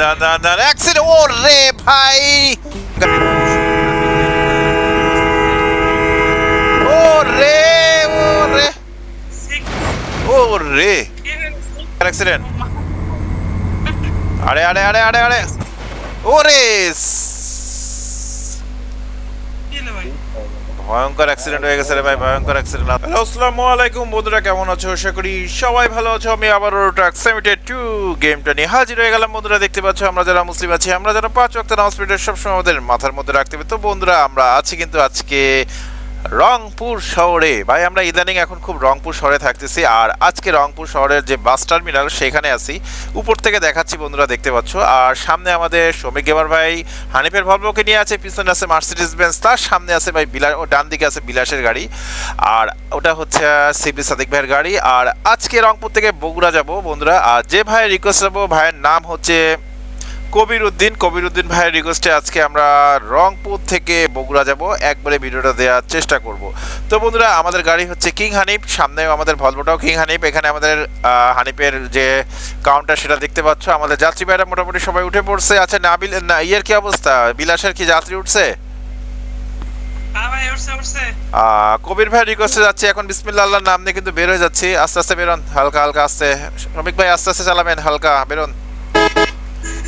দাঁড়ান দাঁড়ান দাঁড়ান অ্যাক্সিডেন্ট ও রে ভাই। ও রে ও রে ও রে অ্যাক্সিডেন্ট আরে আরে আরে আরে আরে। ওরে ভয়ঙ্কর অ্যাক্সিডেন্ট হয়ে গেছে রে ভাই, ভয়ঙ্কর অ্যাক্সিডেন্ট হ্যালো আসসালামু আলাইকুম বন্ধুরা, কেমন আছো? আশা করি সবাই ভালো আছো। আমি আবারও ট্রাক সেমিটেড টু গেমটা নিয়ে হাজির হয়ে গেলাম। বন্ধুরা, দেখতে পাচ্ছ, আমরা যারা মুসলিম আছি, আমরা যারা পাঁচ ওয়াক্ত নামাজ পড়ি সবসময় আমাদের মাথার মধ্যে রাখতে হবে। তো বন্ধুরা, আমরা আছি কিন্তু আজকে রংপুর শহরে। ভাই, আমরা ইদানিং এখন খুব রংপুর শহরে থাকতেছি আর আজকে রংপুর শহরের যে বাস টার্মিনাল, সেখানে আছি। উপর থেকে দেখাচ্ছি বন্ধুরা, দেখতে পাচ্ছ। আর সামনে আমাদের শ্রমিক গেমার ভাই হানিফের ভলভোকে নিয়ে আছে, পিছনে আছে মার্সিডিজ বেঞ্চ তার সামনে আছে ভাই বিলাস, ও ডান দিকে আছে বিলাসের গাড়ি। আর ওটা হচ্ছে সিবি সাদিক ভাইয়ের গাড়ি। আর আজকে রংপুর থেকে বগুড়া যাব বন্ধুরা। আর যে ভাইয়ের রিকোয়েস্ট যাব ভাইয়ের নাম হচ্ছে কবির উদ্দিন কবির উদ্দিন ভাইয়ের রিকোয়েস্টে আজকে আমরা রংপুর থেকে বগুড়া যাব। একবারে ভিডিওটা দেওয়ার চেষ্টা করব। তো বন্ধুরা আমাদের গাড়ি হচ্ছে কিং হানিফ সামনে আমাদের ভলভোটাও কিং হানিফ এখানে আমাদের হানিফের যে কাউন্টার সেটা দেখতে পাচ্ছ। আমাদের যাত্রী ভাইরা মোটামুটি সবাই উঠে পড়ছে। আচ্ছা নাবিল না ইয়ের কি অবস্থা? বিলাসের কি যাত্রী উঠছে? হ্যাঁ কবির ভাই রিকোয়েস্টে যাচ্ছি। এখন বিসমিল্লা আল্লাহর নাম নিয়ে কিন্তু বের হয়ে যাচ্ছি। আস্তে আস্তে বেরোন। হালকা হালকা আস্তে। শ্রমিক ভাই আস্তে আস্তে চালাবেন। হালকা বেরোন।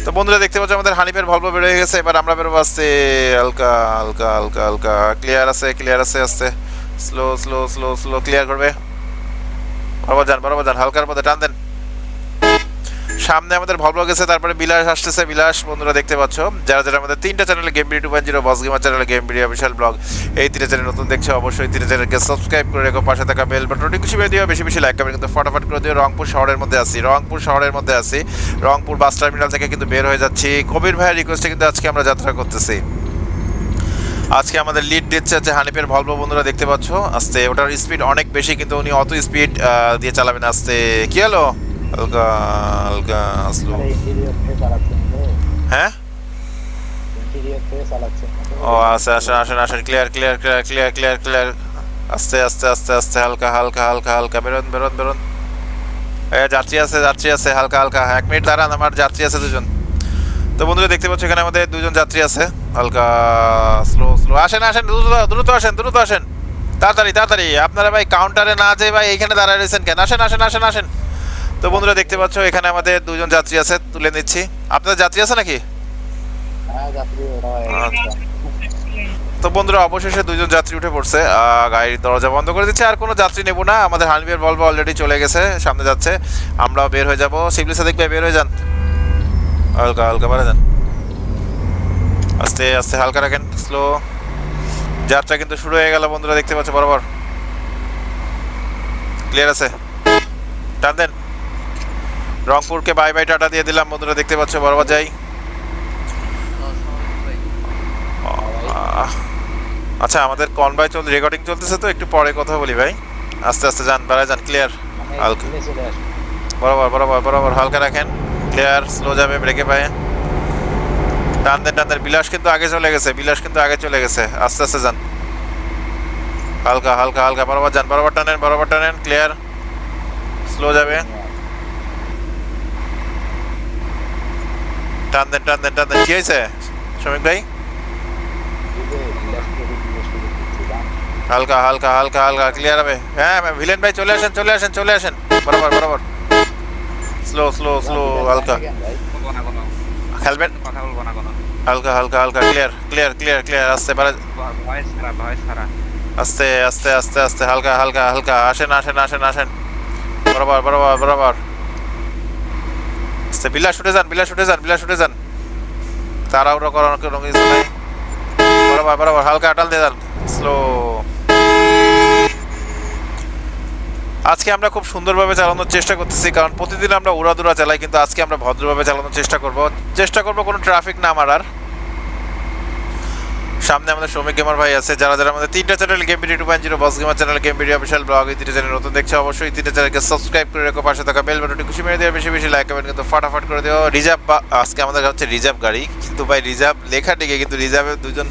তো বন্ধুরা দেখতে পাচ্ছ আমাদের হানিফের ভলভো বের হয়ে গেছে। এবার আমরা বেরোবো আসছে হালকা হালকা হালকা হালকা। ক্লিয়ার আছে ক্লিয়ার আছে আসছে slow slow slow slow clear করবে। বরাবর যান বরাবর যান, হালকার মধ্যে টান দেন। সামনে আমাদের ভলভো গেছে, তারপরে বিলাস আসতেছে। বিলাস, বন্ধুরা দেখতে পাচ্ছ। যারা যারা আমাদের তিনটা চ্যানেলে game video two point zero boss gamer চ্যানেলে গেম ভিডিও বিশাল ব্লগ এই তিনটা চ্যানেল নতুন দেখছ, অবশ্যই তিনটা চ্যানেলকে সাবস্ক্রাইব করে রেখো, পাশে থাকা বেল বাটনটি খুশি করে দিও, বেশি বেশি লাইক করবে কিন্তু ফটাফট করে দিও। রংপুর শহরের মধ্যে আছি, রংপুর শহরের মধ্যে আছি। রংপুর বাস টার্মিনাল থেকে কিন্তু বের হয়ে যাচ্ছি। কবির ভাইয়ের রিকোয়েস্টে কিন্তু আজকে আমরা যাত্রা করতেছি। আজকে আমাদের লিড দিচ্ছে হচ্ছে হানিফের ভলভো বন্ধুরা দেখতে পাচ্ছ। আস্তে, ওটার স্পিড অনেক বেশি, কিন্তু উনি অত স্পিড দিয়ে চালাবেন। আস্তে, কি হলো? হালকা হালকা স্লো আরে ইন্টেরিয়র থেকে চালাচ্ছেন তো হ্যাঁ ও আসেন আসেন আসেন আসেন clear clear clear clear clear clear আস্তে আস্তে আস্তে আস্তে হালকা হালকা হালকা হালকা। বেরোন বেরোন বেরোন। এ যাত্রী আছে যাত্রী আছে হালকা হালকা। এক মিনিট দাঁড়ান আমার যাত্রী আছে দুজন। তো বন্ধুরা দেখতে পাচ্ছ এখানে আমাদের দুজন যাত্রী আছে। হালকা স্লো স্লো আসেন আসেন দ্রুত দ্রুত আসেন দ্রুত আসেন। তাড়াতাড়ি তাড়াতাড়ি। আপনারা ভাই কাউন্টারে না যেয়ে ভাই এইখানে দাঁড়ায় রয়েছেন কেন? আসেন আসেন আসেন আসেন। তো বন্ধুরা দেখতে পাচ্ছ এখানে আমাদের দুজন যাত্রী আছে তুলে নিচ্ছি। আপনাদের যাত্রী আছে নাকি? হ্যাঁ আচ্ছা। তো বন্ধুরা অবশেষে দুজন যাত্রী উঠে পড়ছে। গাড়ির দরজা বন্ধ করে দিচ্ছে আর কোনো যাত্রী নেব না। আমাদের হানিফের বলব অলরেডি চলে গেছে সামনে যাচ্ছে। আমরাও বের হয়ে যাব। শিবলি সাদিক ভাই বের হয়ে যান। হালকা হালকা বাড়ে যান। আস্তে আস্তে হালকা রাখেন স্লো যাত্রা কিন্তু শুরু হয়ে গেল বন্ধুরা দেখতে পাচ্ছ বরাবর। ক্লিয়ার আছে? টান দেন। রংপুরকে বাই বাই টাটা দিয়ে দিলাম। বন্ধুরা দেখতে পাচ্ছ, বরাবর যাই। আচ্ছা আমাদের কনভাই চল রেকর্ডিং চলতেছে তো, একটু পরে কথা বলি ভাই। আস্তে আস্তে যান, বাড়ায় যান ক্লিয়ার হালকা। বরাবর বরাবর বরাবর, হালকা রাখেন। ক্লিয়ার স্লো যাবে ব্রেকে পায়ে। টান দেন টান বিলাস কিন্তু আগে চলে গেছে, বিলাস কিন্তু আগে চলে গেছে। আস্তে আস্তে যান। হালকা হালকা হালকা, বরাবর যান, বরাবর টানেন বরাবর টানেন ক্লিয়ার স্লো যাবে। টান দেন টান দেন টান দেন কি হয়েছে, শ্রমিক ভাই? হালকা হালকা হালকা হালকা ক্লিয়ার হবে। হ্যাঁ ভিলেন ভাই, চলে আসেন চলে আসেন চলে আসেন। বরাবর বরাবর। স্লো স্লো স্লো হালকা। খেলবেন কথা বলব না কোনো হালকা হালকা হালকা ক্লিয়ার ক্লিয়ার ক্লিয়ার ক্লিয়ার আস্তে পারে আস্তে আস্তে আস্তে আস্তে হালকা হালকা হালকা। আসেন আসেন আসেন আসেন। বরাবর বরাবর বরাবর। আস্তে বিলাস উঠে যান, বিলাস উঠে যান, বিলাস উঠে যান। তাড়াহুড়ো করার কোনো কিছু নাই। বরাবর বরাবর, হালকা আটাল দিয়ে যান। স্লো আজকে আমরা খুব সুন্দরভাবে চালানোর চেষ্টা করতেছি, কারণ প্রতিদিন আমরা উড়াদুরা চালাই, কিন্তু আজকে আমরা ভদ্রভাবে চালানোর চেষ্টা করব। চেষ্টা করব কোনো ট্রাফিক না মারার। সামনে আমাদের শ্রমিক গেমার ভাই আছে, যারা যারা আমাদের তিনটা channel game video two point zero boss gamer channel game video official blog এই তিনটা চ্যানেল নতুন দেখছে অবশ্যই তিনটা চ্যানেলকে সাবস্ক্রাইব করে রেখো, পাশে থাকা বেল বাটনটি খুশি মেরে দেওয়া বেশি বেশি লাইক করবেন কিন্তু ফটাফট করে দিও। রিজার্ভ আজকে আমাদের হচ্ছে রিজার্ভ গাড়ি, কিন্তু ভাই রিজার্ভ লেখা টিকে কিন্তু রিজার্ভে দুজন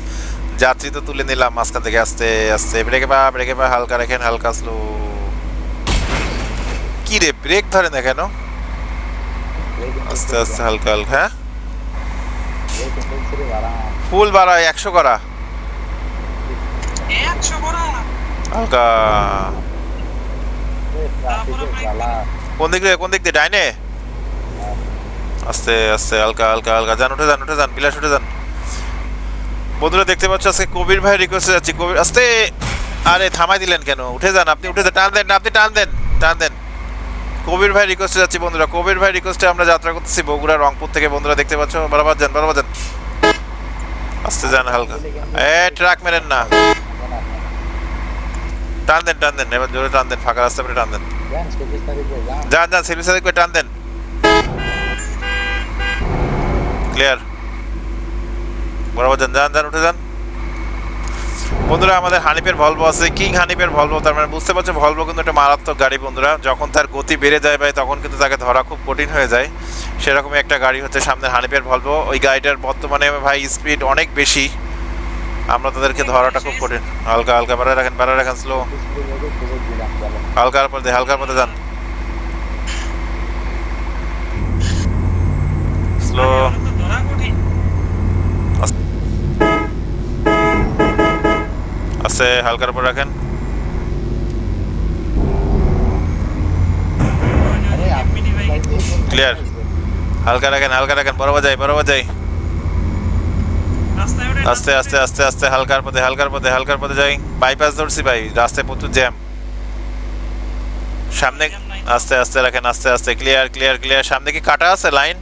যাত্রী তো তুলে নিলাম, মাঝখান থেকে আস্তে আস্তে ব্রেকে পা ব্রেকে পা, হালকা রাখেন, হালকা স্লো কি রে ব্রেক ধরে না কেন আস্তে আস্তে হালকা হালকা হ্যাঁ? ফুল বাড়ায় একশো করা। হালকা। কোন দিক দিয়ে কোন দিক দিয়ে? ডাইনে? আস্তে আস্তে হালকা হালকা হালকা। যান উঠে যান উঠে যান বিলাস উঠে যান। বন্ধুরা দেখতে পাচ্ছ আজকে কবির ভাই রিকোয়েস্টে যাচ্ছি। কবির আস্তে! আরে থামাই দিলেন কেন? উঠে যান আপনি উঠে যান। টান দেন আপনি টান দেন টান দেন। কবির ভাই রিকোয়েস্টে যাচ্ছি বন্ধুরা। কবির ভাই রিকোয়েস্টে আমরা যাত্রা করতেছি বগুড়া রংপুর থেকে। বন্ধুরা দেখতে পাচ্ছ? বরাবর যান বরাবর যান। আস্তে যান হালকা। এ, ট্রাক মেরেন না। টান দেন টান দেন। এবার জোরে টান দেন, ফাঁকা রাস্তা টান দেন। যান যান যান যান করে টান দেন। ক্লিয়ার। বরাবর যান যান যান, উঠে যান। বন্ধুরা, আমাদের হানিপের ভলভো আছে কিং হানিপের ভলভো তার মানে বুঝতে পারছ ভলভো কিন্তু একটা মারাত্মক গাড়ি বন্ধুরা। যখন তার গতি বেড়ে যায় ভাই, তখন কিন্তু তাকে ধরা খুব কঠিন হয়ে যায়। সেরকমই একটা গাড়ি হচ্ছে সামনে হানিপের ভলভো ওই গাড়িটার বর্তমানে ভাই স্পিড অনেক বেশি। আমরা তাদেরকে ধরাটা খুব কঠিন। হালকা হালকা, বাড়ায় রাখেন বাড়ায় রাখেন স্লো হালকার পথে হালকার পথে যান। স্লো তো ধরা কঠিন আস্তে হালকার উপর রাখেন। Clear. হালকা রাখেন হালকা রাখেন বরাবর যাই বরাবর যাই। আস্তে আস্তে আস্তে আস্তে হালকার পথে হালকার পথে হালকার পথে যাই। বাইপাস ধরছি ভাই রাস্তায় প্রচুর জ্যাম সামনে আস্তে আস্তে রাখেন আস্তে আস্তে ক্লিয়ার ক্লিয়ার ক্লিয়ার সামনে কি কাটা আছে লাইন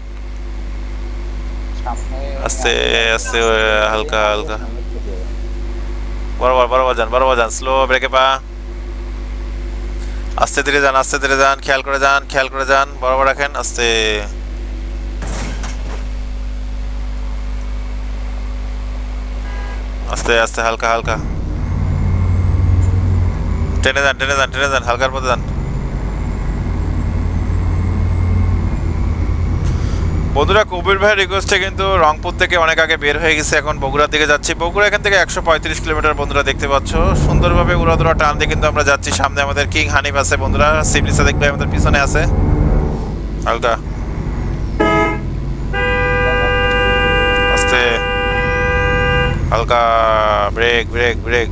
সামনে আস্তে আস্তে হালকা হালকা। বরাবর বরাবর যান বরাবর যান। স্লো ব্রেকে পা। আস্তে ধীরে যান, আস্তে ধীরে যান, খেয়াল করে যান, খেয়াল করে যান, বরাবর রাখেন, আস্তে। আস্তে আস্তে, হালকা হালকা। টেনে যান টেনে যান টেনে যান, হালকার মধ্যে যান। বন্ধুরা, কবির ভাইয়ের রিকোয়েস্টে কিন্তু রংপুর থেকে অনেক আগে বের হয়ে গেছে। এখন বগুড়ার দিকে যাচ্ছি। বগুড়া এখান থেকে একশো পঁয়ত্রিশ কিলোমিটার বন্ধুরা দেখতে পাচ্ছ। সুন্দরভাবে উড়াদুরা টান দিয়ে কিন্তু আমরা যাচ্ছি। সামনে আমাদের কিং হানিফ আছে বন্ধুরা। সিবলি ভাই আমাদের পিছনে আছে। হালকা। হালকা। Brake brake brake.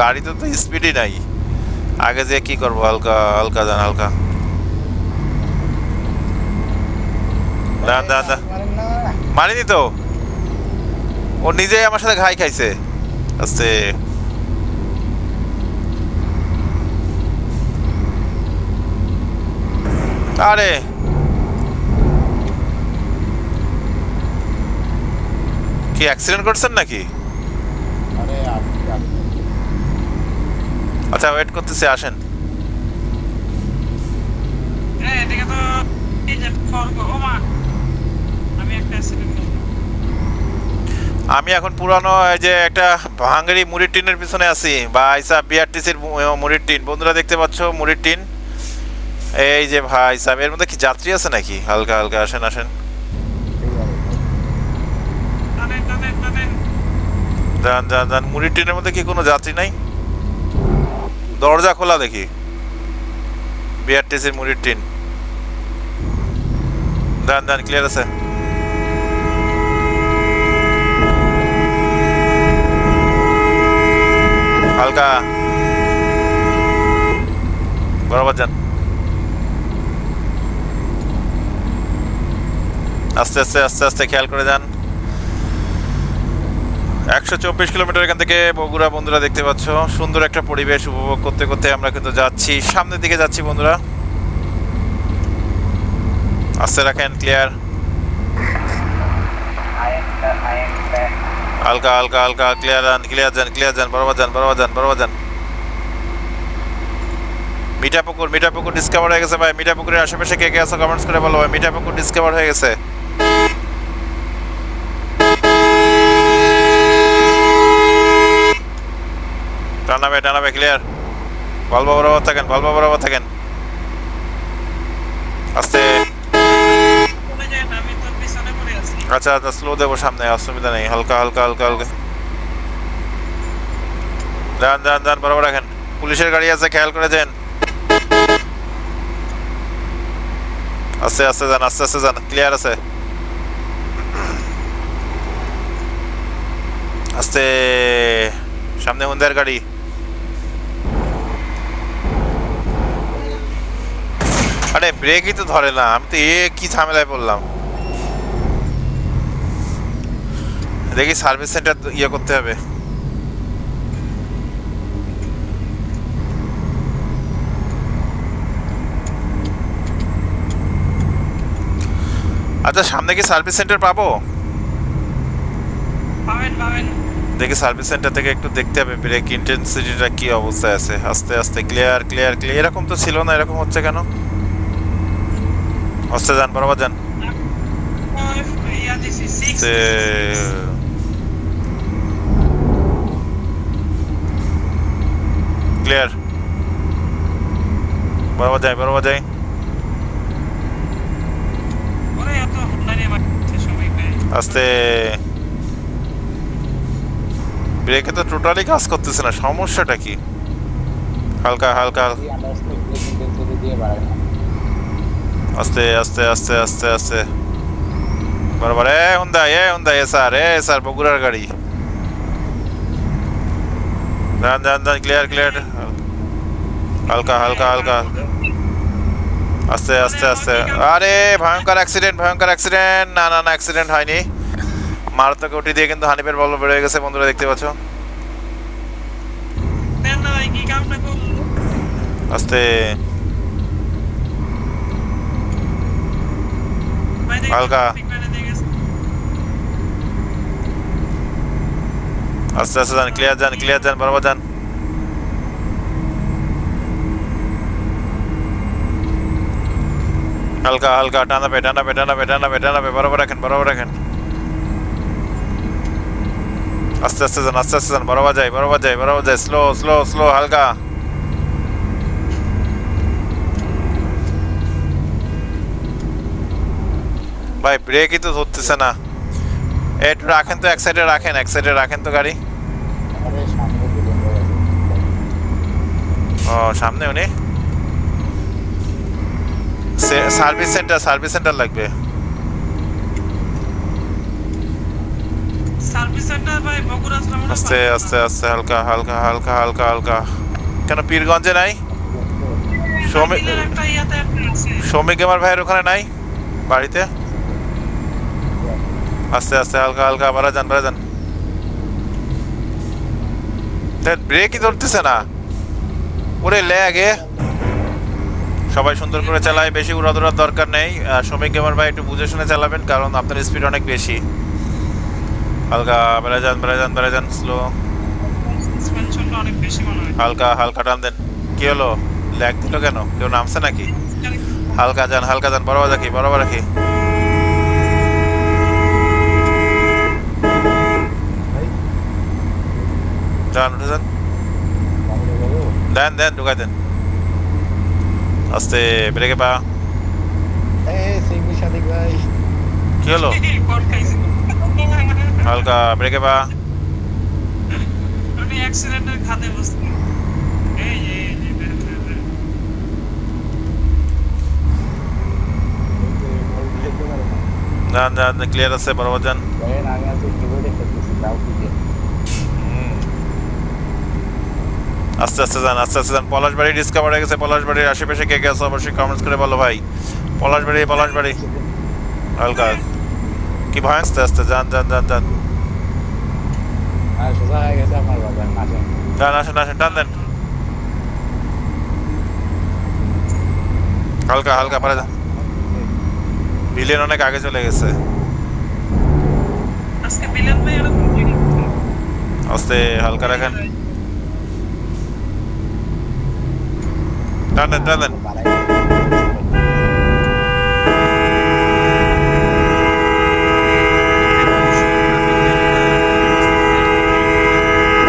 গাড়িতে তো স্পিডই নাই। আগে যে কি করব? হালকা হালকা যান, হালকা। দাঁড়ান দাঁড়ান দাঁড়ান মানিনি তো। ও নিজেই আমার সাথে ঘাই খাইছে। আস্তে। আরে। কি অ্যাক্সিডেন্ট করছেন নাকি? আচ্ছা ওয়েট করতেছি আসেন। হ্যাঁ এদিকে তো এই যে স্বর্গ ও মা। আমি এখন পুরানো এই যে একটা ভাঙ্গারি মুড়ির টিনের পিছনে আছি বা আইসা বিআরটিসির মুড়ির টিন। বন্ধুরা দেখতে পাচ্ছ মুড়ির টিন? এই যে ভাই সাহেব এর মধ্যে কি যাত্রী আছে নাকি? হালকা হালকা আসেন আসেন। যান যান যান মুড়ির টিনের মধ্যে কি কোনো যাত্রী নাই? দরজা খোলা দেখি। বিআরটিসির মুড়ির টিন। যান যান ক্লিয়ার আছে? হালকা। বরাবর যান। আস্তে আস্তে আস্তে আস্তে খেয়াল করে যান। একশো চব্বিশ কিলোমিটার এখান থেকে বগুড়া, বন্ধুরা দেখতে পাচ্ছ। সুন্দর একটা পরিবেশ উপভোগ করতে করতে আমরা কিন্তু যাচ্ছি। সামনের দিকে যাচ্ছি, বন্ধুরা। আস্তে রাখেন, ক্লিয়ার। হালকা হালকা হালকা ক্লিয়ার যান ক্লিয়ার যান ক্লিয়ার যান বরাবর যান বরাবর যান বরাবর যান মিঠাপুকুর মিঠাপুকুর ডিসকভার হয়ে গেছে ভাই, মিঠা পুকুরের আশেপাশে কে কে আছে কমেন্টস করে বলো ভাই মিঠাপুকুর ডিসকভার হয়ে গেছে। টানাবে টানাবে ক্লিয়ার বলবা বরাবর থাকেন বলবা বরাবর থাকেন। আস্তে চলে যায় না আমি তো পিছনে পড়ে আছি আচ্ছা আচ্ছা স্লো দেবো সামনে, অসুবিধা নেই, হালকা হালকা হালকা হালকা। যান যান যান বরাবর রাখেন। পুলিশের গাড়ি আছে, খেয়াল করে যান আস্তে আস্তে যান, আস্তে আস্তে যান ক্লিয়ার আছে। আস্তে, সামনে হুন্দার গাড়ি। আরে ব্রেকই তো ধরে না, আমি তো এ কি ঝামেলায় পড়লাম। দেখি সার্ভিস সেন্টার ইয়ে করতে হবে। আচ্ছা সামনে কি সার্ভিস সেন্টার পাবো? পাবেন পাবেন। দেখি সার্ভিস সেন্টার থেকে একটু দেখতে হবে ব্রেক ইন্টেন্সিটিটা কি অবস্থায় আছে। আস্তে আস্তে ক্লিয়ার ক্লিয়ার ক্লিয়ার এরকম তো ছিল না এরকম হচ্ছে কেন? আস্তে যান বরাবর যান ইয়া দিছি সিক্স আস্তে ক্লিয়ার বরাবর যাই বরাবর যাই। আস্তে। ব্রেকে তো টোটালি কাজ করতেছে না, সমস্যাটা কি? হালকা হালকা আস্তে আস্তে আস্তে আস্তে আস্তে। বরাবর, এ হুন্দা এ হুন্দা এ স্যার এ স্যার, বগুড়ার গাড়ি। যান যান যান ক্লিয়ার ক্লিয়ার হালকা হালকা হালকা। আস্তে আস্তে আস্তে। আরে, ভয়ঙ্কর অ্যাক্সিডেন্ট ভয়ঙ্কর অ্যাক্সিডেন্ট না না না অ্যাক্সিডেন্ট হয়নি। মারাত্মক ওটি দিয়ে কিন্তু হানিফের বল বেড়ে গেছে, বন্ধুরা, দেখতে পাচ্ছ। আস্তে। হালকা। আস্তে আস্তে যান ক্লিয়ার যান ক্লিয়ার যান, বরাবর যান। হালকা হালকা টানা টানাবে টানাবে টানাবে টানাবে টানাবে বরাবর রাখেন বরাবর রাখেন। আস্তে আস্তে যান আস্তে আস্তে যান বরাবর যাই বরাবর যাই বরাবর যাই স্লো স্লো স্লো হালকা। ভাই ব্রেকই তো ধরতেছে না। একটু রাখেন তো এক সাইডে রাখেন এক সাইডে রাখেন তো গাড়ি। ও সামনে উনি? সার্ভিস সেন্টার সার্ভিস সেন্টার লাগবে। সার্ভিস সেন্টার ভাই বগুড়া আস্তে আস্তে আস্তে হালকা হালকা হালকা হালকা হালকা। কেন পীরগঞ্জে নাই? শ্রমিক আমার ভাইয়ের ওখানে নাই? বাড়িতে? আস্তে আস্তে হালকা হালকা বাড়া যান বাড়া যান ব্রেকই ধরতেছে না। ওরে ল্যাগে সবাই সুন্দর করে চালায়, বেশি উড়াদুড়ার দরকার নেই। শ্রমিক গেমার ভাই একটু বুঝে শুনে চালাবেন, কারণ আপনার স্পিড অনেক বেশি। হালকা বেড়ে যান বেড়ে যান বেড়ে যান স্লো হালকা হালকা টান দেন। কি হলো? ল্যাগ দিল কেন? কেউ নামছে নাকি? হালকা যান হালকা যান, বরাবর রাখি বরাবর রাখি। যান, উঠে যান। দেন দেন, ঢুকাই দেন। আস্তে ব্রেকে পা। কি হলো? হালকা ব্রেকে পা। যান যান ক্লিয়ার আছে বরাবর যান দেখেন আমি আজকে কিবোর্ডে খেলতেছি তাও কি দিয়ে হুম। আস্তে আস্তে যান আস্তে আস্তে যান। পলাশবাড়ি ডিসকাভার হয়ে গেছে পলাশবাড়ির আশেপাশে কে কে আছে অবশ্যই কমেন্টস করে বলো ভাই। পলাশবাড়ি পলাশবাড়ি। হালকা। কি ভয় আস্তে আস্তে যান যান যান যান। আসেন আসেন আসেন টান দেন। হালকা হালকা পারে যান। বিলিয়ন অনেক আগে চলে গেছে। বিলেন আস্তে হালকা রাখেন। টান দেন টান দেন বাড়াই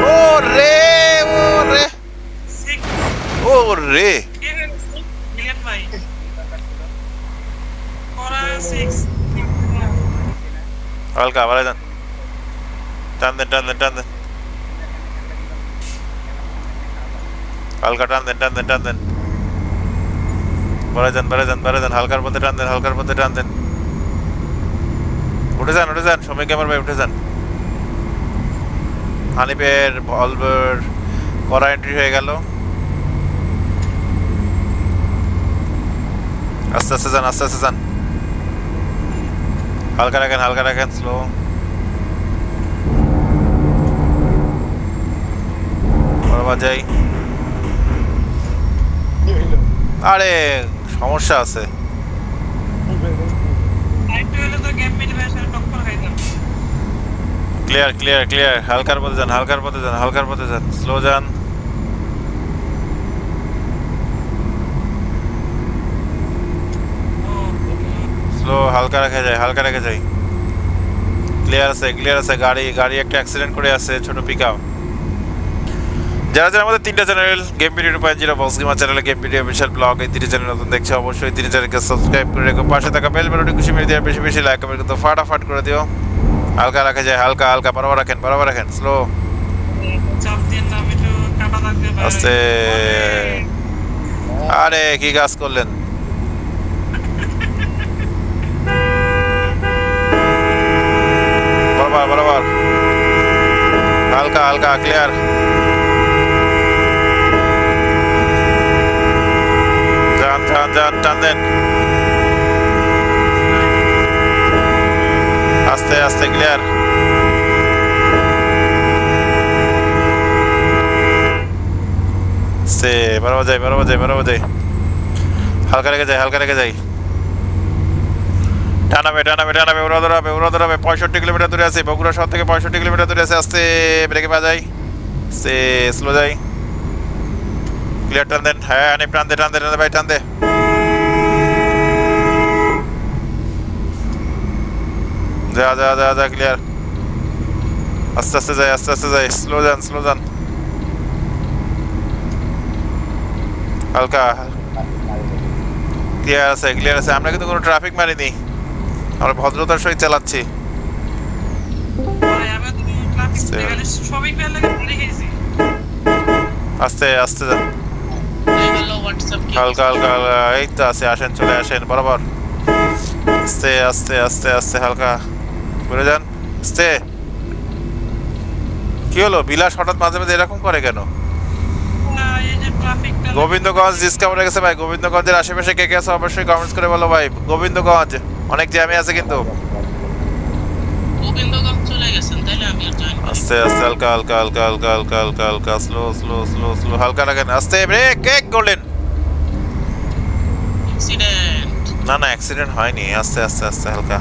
ও রে ও রে সিক ও রে কে গেছে বিলেন ভাই করা সিক্স হালকা বাড়াই দেন বাড়াই দেন বাড়াই দেন বাড়াই দেন হালকার মধ্যে টান দেন, হালকার মধ্যে টান দেন। উঠে যান উঠে যান সময় ক্যামের ভাই, উঠে যান। হানিফের ভলভের করা এন্ট্রি হয়ে গেল। আস্তে আস্তে যান, আস্তে আস্তে যান। হালকা রাখেন হালকা রাখেন স্লো যাই আরে! সমস্যা আছে। ক্লিয়ার ক্লিয়ার ক্লিয়ার হালকার পথে যান, হালকার পথে যান, হালকার পথে যান। স্লো যান। স্লো হালকা রেখে যায় হালকা রেখে যায় ক্লিয়ার আছে ক্লিয়ার আছে। গাড়ি গাড়ি একটা অ্যাক্সিডেন্ট করে আছে, ছোট পিক যারা যারা আমাদের তিনটা channel game video two point zero box gamer channel game video Bishal blog এই তিনটি চ্যানেল নতুন দেখছে, অবশ্যই তিন চ্যানেলকে সাবস্ক্রাইব করে রেখো। পাশে থাকা বেল বেলটি খুশি মেরে দিয়ে বেশি বেশি লাইক কমেন্ট কিন্তু ফাটাফাট করে দিও। হালকা রাখা যায়, হালকা হালকা, বরাবর রাখেন বরাবর রাখেন স্লো আস্তে। আরে, কি কাজ করলেন? বরাবর বরাবর। হালকা হালকা ক্লিয়ার যান যান যান টান দেন আস্তে আস্তে ক্লিয়ার সে, বরাবর যাই বরাবর যাই বরাবর যাই। হালকা রেখে যাই, হালকা রেখে যাই। টানাবে টানাবে টানাবে, ওরা ধরাবে ওরা ধরাবে। পঁয়ষট্টি কিলোমিটার দূরে আছে, বগুড়া শহর থেকে পঁয়ষট্টি কিলোমিটার দূরে আছে, আস্তে ব্রেকে বাজাই সে স্লো যাই। ক্লিয়ার টান দেন। হ্যাঁ আনি টান দে টান দে টান দে, ভাই, টান দে। যা যা যা যা ক্লিয়ার আস্তে আস্তে যাই আস্তে আস্তে যাই। স্লো যান স্লো যান হালকা। ক্লিয়ার আছে ক্লিয়ার আছে। আমরা কিন্তু কোনো ট্রাফিক মারিনি। আমরা ভদ্রতার সহিত চালাচ্ছি। আস্তে। আস্তে যান। হালকা হালকা হালকা। এই তো আছে আসেন চলে আসেন বরাবর। আস্তে আস্তে আস্তে আস্তে হালকা। ঘুরে যান আস্তে কি হলো? বিলাস হঠাৎ মাঝে মাঝে এরকম করে কেন? গোবিন্দগঞ্জ ডিসকাভার গেছে ভাই। গোবিন্দগঞ্জের আশেপাশে কে কে আছে অবশ্যই কমেন্টস করে বলো ভাই। গোবিন্দগঞ্জ অনেক জ্যামে আছে কিন্তু। গোবিন্দগঞ্জ চলে গেছেন তাইলে আমি আর জয়েন করি আস্তে আস্তে হালকা হালকা হালকা হালকা হালকা হালকা হালকা স্লো স্লো স্লো স্লো হালকা রাখেন আস্তে ব্রেক কেক গোল্ডেন না না অ্যাক্সিডেন্ট হয়নি। আস্তে আস্তে আস্তে হালকা।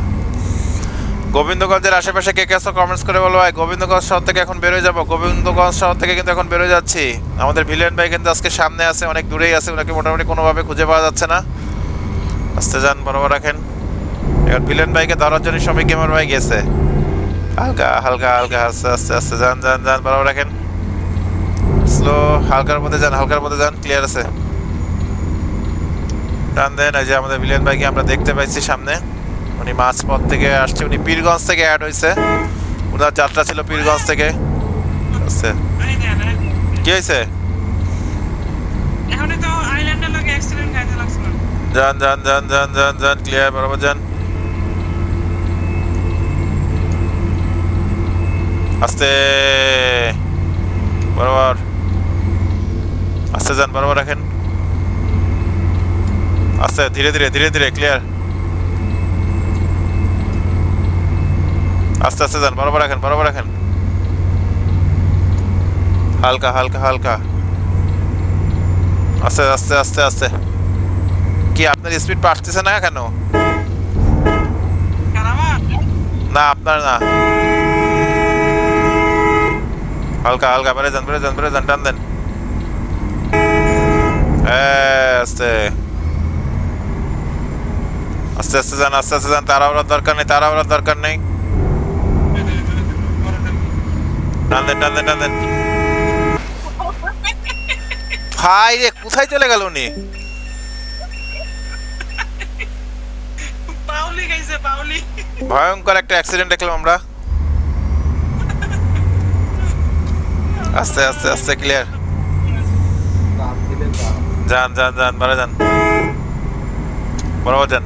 গোবিন্দগঞ্জের আশেপাশে কে কে কমেন্টস করে বলো ভাই। গোবিন্দগঞ্জ শহর থেকে এখন বেরোয় যাব। গোবিন্দগঞ্জ শহর থেকে কিন্তু এখন বেরোয় যাচ্ছি। আমাদের ভিলেন ভাই কিন্তু আজকে সামনে আছে, অনেক দূরেই আছে। ওনাকে মোটামুটি কোনোভাবে খুঁজে পাওয়া যাচ্ছে না। আস্তে যান, বরাবর রাখেন। এবার ভিলেন ভাইকে ধরার জন্য সবাই গেমার ভাই গেছে। হালকা হালকা হালকা, আস্তে আস্তে আস্তে যান যান যান, বরাবর রাখেন। স্লো হালকার মধ্যে যান, হালকার মধ্যে যান ক্লিয়ার আছে। টান দেন, এই যে আমাদের ভিলেন ভাইকে আমরা দেখতে পাইছি সামনে। উনি মাঝপথ থেকে আসছে উনি পীরগঞ্জ থেকে অ্যাড হয়েছে ওনার যাত্রা ছিল পীরগঞ্জ থেকে। দেন। কি হয়েছে যান যান যান যান যান যান ক্লিয়ার বরাবর যান। আস্তে। বরাবর। আস্তে যান বরাবর রাখেন। আস্তে ধীরে ধীরে ধীরে ধীরে ক্লিয়ার আস্তে আস্তে যান, বরাবর রাখেন বরাবর রাখেন। হালকা হালকা হালকা। আস্তে আস্তে আস্তে আস্তে। কি, আপনার স্পিড বাড়তেছে না কেন? না, আপনার না। হালকা হালকা, বেড়ে যান বেড়ে যান বেড়ে যান, টান দেন। আস্তে। আস্তে আস্তে যান, আস্তে আস্তে যান ওরার দরকার নেই ওরার দরকার নেই। টান দেন টান দেন টান দেন। ভাই রে কোথায় চলে গেল উনি? পাউলি খাইছে পাউলি। ভয়ঙ্কর একটা অ্যাক্সিডেন্ট দেখলাম আমরা। আস্তে আস্তে আস্তে ক্লিয়ার। যান যান যান বারে যান। বরাবর যান।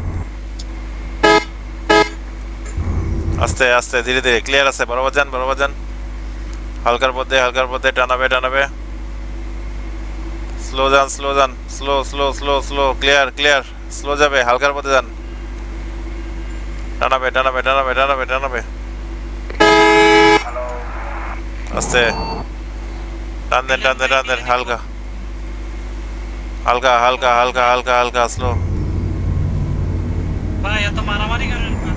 আস্তে আস্তে ধীরে ধীরে ক্লিয়ার আছে। বরাবর যান বরাবর যান। হালকার পথে হালকার পথে টানাবে টানাবে। স্লো যান স্লো যান slow slow slow slow clear clear slow যাবে হালকার পথে যান। টানাবে টানাবে টানাবে টানাবে টানাবে। আস্তে। টান দেন টান দেন টান দেন হালকা। হালকা হালকা হালকা হালকা হালকা স্লো ভাই এত মারামারি করেন না।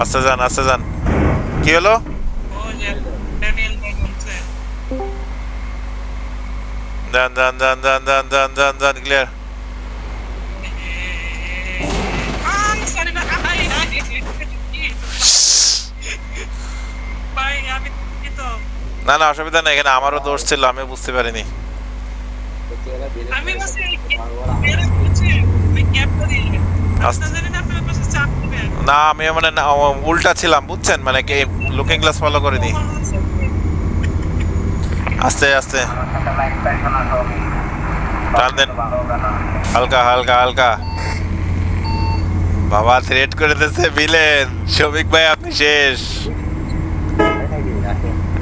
আস্তে যান আস্তে যান। কি হলো? Sorry. Bye না না অসুবিধা নেই এখানে আমারও দোষ ছিল আমি বুঝতে পারিনি। আমি না আমি মানে উল্টা ছিলাম বুঝছেন? মানে লুকিং গ্লাস ফলো করে দিই আস্তে আস্তে। টান হালকা হালকা হালকা। বাবা থ্রেট করে দিচ্ছে বিলেন শফিক ভাই, আপনি শেষ।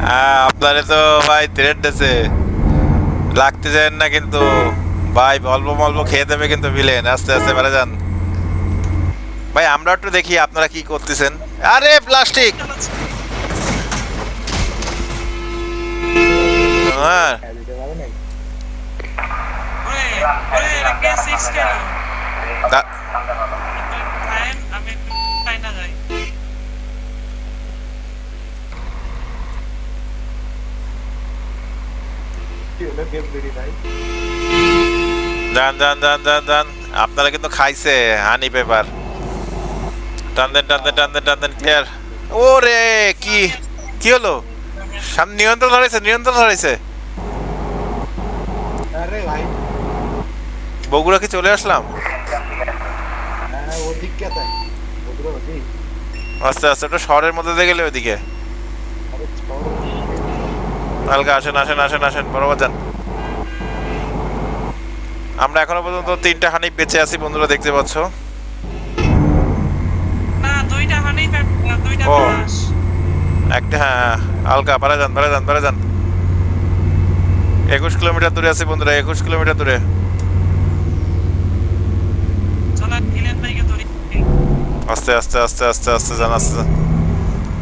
হ্যাঁ আপনারে তো ভাই থ্রেট দিছে লাগতে যান না কিন্তু। ভাই, অল্প অল্প খেয়ে দেবে কিন্তু বিলেন আস্তে আস্তে বেড়ে যান। ভাই, আমরা একটু দেখি আপনারা কি করতেছেন। আরে প্লাস্টিক যান যান যান যান যান আপনারা কিন্তু খাইছে হানি পেপার টান দেন টান দেন টান দেন টান দেন ক্লিয়ার ওরে কি কি হলো সামনে নিয়ন্ত্রণ হারাইছে নিয়ন্ত্রণ হারাইছে। আরে ভাই, বগুড়া কি চলে আসলাম? হ্যাঁ? আস্তে আস্তে ওটা শহরের মধ্যে দিয়ে গেলে ওইদিকে। হালকা আসেন আসেন আসেন আসেন বরাবর যান। আমরা এখনও পর্যন্ত তিনটা হানি বেঁচে আছি বন্ধুরা দেখতে পাচ্ছ। না দুইটা হানি দুইটা ও। একটা হ্যাঁ। হালকা পারা যান পারা যান পারা যান। একুশ কিলোমিটার দূরে আছি বন্ধুরা একুশ কিলোমিটার দূরে। আস্তে আস্তে আস্তে আস্তে আস্তে যান আস্তে যান।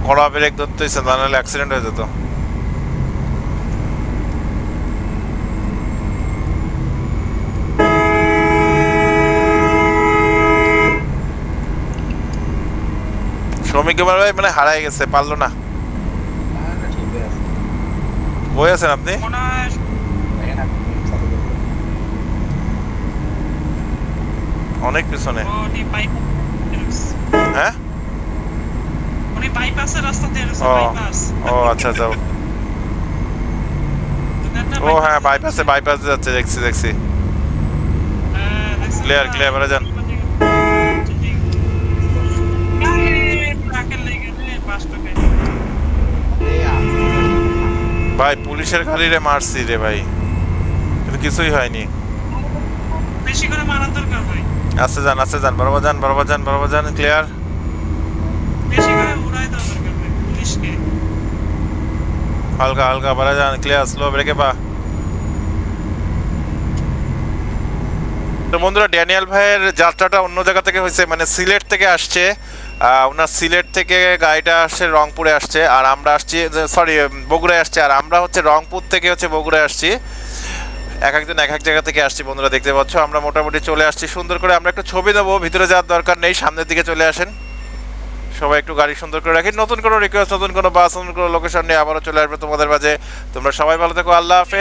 কড়া ব্রেক ধরতে হয়েছে না নাহলে অ্যাক্সিডেন্ট হয়ে যেত। শ্রমিক ভাই মানে হারাই গেছে পারল না। আছেন আপনি। অনেক পিছনে। হ্যাঁ? উনি বাইপাসের রাস্তা দিয়ে গেছে ও বাইপাস ও আচ্ছা আচ্ছা। ও হ্যাঁ বাইপাসে বাইপাসে যাচ্ছে দেখছি দেখছি। Clear, clear, বেরো যান। এই আ- ভাই পুলিশের গাড়ি রে মারছি রে ভাই। কিন্তু কিছুই হয়নি। বেশি করে মারার দরকার ভাই আস্তে যান আস্তে যান বরাবর যান বরাবর যান বরাবর যান ক্লিয়ার বেশি করে উড়াই দেওয়া দরকার ভাই পুলিশকে। হালকা হালকা বাড়া যান ক্লিয়ার স্লো ব্রেকে পা। তো বন্ধুরা ড্যানিয়েল ভাইয়ের যাত্রাটা অন্য জায়গা থেকে হয়েছে মানে সিলেট থেকে আসছে। ওনার সিলেট থেকে গাড়িটা আসছে, রংপুরে আসছে, আর আমরা আসছি সরি বগুড়ায় আসছে, আর আমরা হচ্ছে রংপুর থেকে হচ্ছে বগুড়ায় আসছি। এক একজন এক এক জায়গা থেকে আসছি বন্ধুরা, দেখতে পাচ্ছ, আমরা মোটামুটি চলে আসছি। সুন্দর করে আমরা একটু ছবি নেব ভিতরে যাওয়ার দরকার নেই, সামনের দিকে চলে আসেন। সবাই একটু গাড়ি সুন্দর করে রাখি নতুন কোনো রিকোয়েস্ট নতুন কোনো বাস নতুন কোনো লোকেশন নিয়ে আবারও চলে আসবে তোমাদের মাঝে। তোমরা সবাই ভালো থেকো, আল্লাহ হাফেজ।